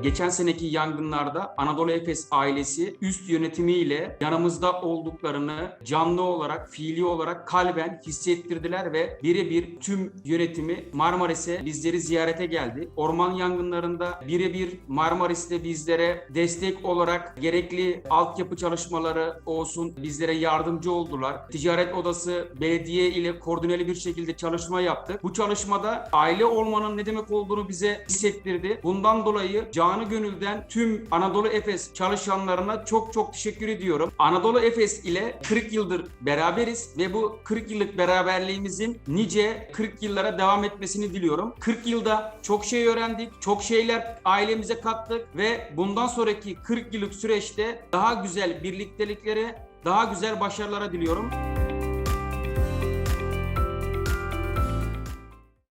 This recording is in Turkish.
geçen seneki yangınlarda Anadolu Efes ailesi üst yönetimiyle yanımızda olduklarını canlı olarak, fiili olarak kalben hissettirdiler ve birebir tüm yönetimi Marmaris'e bizleri ziyarete geldi. Orman yangınlarında birebir Marmaris'te bizlere destek olarak gerekli altyapı çalışmaları olsun bizlere yardımcı oldular. Ticaret Odası belediye ile koordineli bir şekilde çalışma yaptık. Bu çalışmada aile olmanın ne demek olduğunu bize hissettirdi. Bundan dolayı canı gönülden tüm Anadolu Efes çalışanlarına çok çok teşekkür ediyorum. Anadolu Efes ile 40 yıldır beraberiz ve bu 40 yıllık beraberliğimizin nice 40 yıllara devam etmesini diliyorum. 40 yılda çok şey öğrendik, çok şeyler ailemize kattık ve bundan sonraki 40 yıllık süreçte daha güzel birlikteliklere, daha güzel başarılara diliyorum.